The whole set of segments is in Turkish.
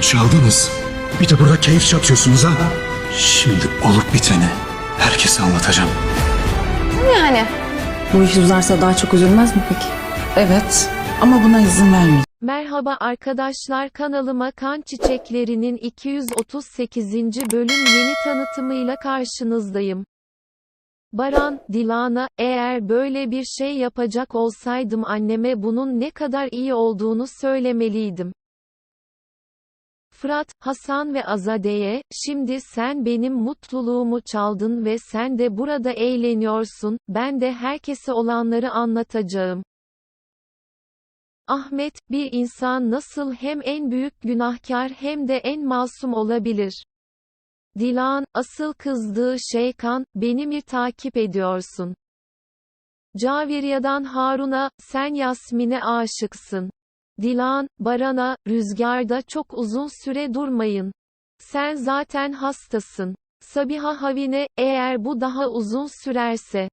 çaldınız. Bir de burada keyif çatıyorsunuz ha. Şimdi olup biteni herkese anlatacağım. Yani Bu iş uzarsa daha çok üzülmez mi peki? Evet ama buna izin vermeyeceğim. Merhaba arkadaşlar kanalıma Kan Çiçekleri'nin 238. bölüm yeni tanıtımıyla karşınızdayım. Baran, Dilan'a, eğer böyle bir şey yapacak olsaydım anneme bunun ne kadar iyi olduğunu söylemeliydim. Fırat, Hasan ve Azade'ye, şimdi sen benim mutluluğumu çaldın ve sen de burada eğleniyorsun, ben de herkese olanları anlatacağım. Ahmet, bir insan nasıl hem en büyük günahkar hem de en masum olabilir? Dilan, asıl kızdığı şey kan, beni mi takip ediyorsun? Cavirya'dan Harun'a, sen Yasmin'e aşıksın. Dilan, Baran'a, rüzgarda çok uzun süre durmayın. Sen zaten hastasın. Sabiha Havine, eğer bu daha uzun sürerse.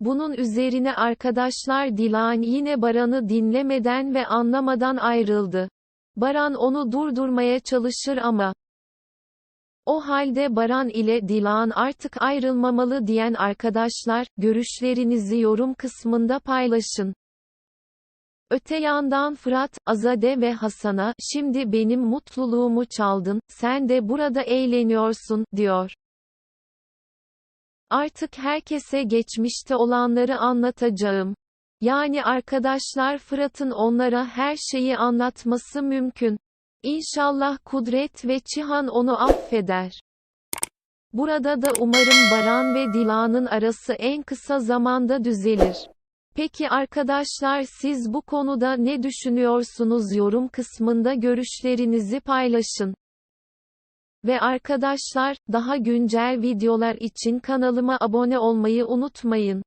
Bunun üzerine arkadaşlar Dilan yine Baran'ı dinlemeden ve anlamadan ayrıldı. Baran onu durdurmaya çalışır ama o halde Baran ile Dilan artık ayrılmamalı diyen arkadaşlar, görüşlerinizi yorum kısmında paylaşın. Öte yandan Fırat, Azade ve Hasan'a, şimdi benim mutluluğumu çaldın, sen de burada eğleniyorsun, diyor. Artık herkese geçmişte olanları anlatacağım. Yani arkadaşlar Fırat'ın onlara her şeyi anlatması mümkün. İnşallah Kudret ve Çihan onu affeder. Burada da umarım Baran ve Dilan'ın arası en kısa zamanda düzelir. Peki arkadaşlar siz bu konuda ne düşünüyorsunuz yorum kısmında görüşlerinizi paylaşın. Ve arkadaşlar, daha güncel videolar için kanalıma abone olmayı unutmayın.